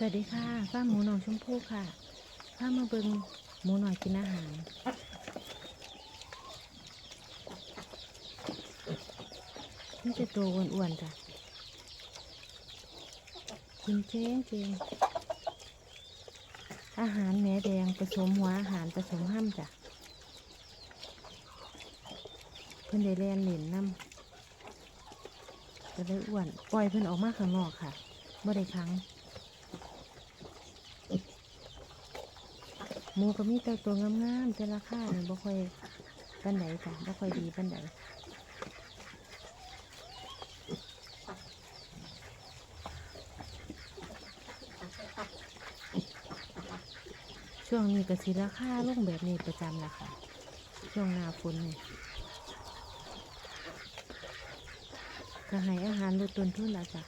สวัสดีค่ะป้าหมูหนองชมพู่ค่ะป้ามาเบิงหมูหน่อยกินอาหาร นี่จะตัวอ้วนๆจ้ะ กินเจ๊งเจงอาหารแหนแดงผสมหัวอาหารผสมห้ำจ้ะ เพิ่อนได้แลนเหรียญน้ำก็เลยอ้วน ปล่อยเพิ่อนออกมาข้างนอกค่ะบ่ได้ครั้ง หมูก็มีแต่ตัวงามๆแต่ราคาเนี่ยบ่ค่อยปันไดจ้ะบ่ค่อยดีปันไดช่วงนี้ก็สิราคาลงแบบนี้ประจำละค่ะ ช่วงหน้าฝนนี่ก็ให้อาหารลดต้นทุนแล้วจ้ะ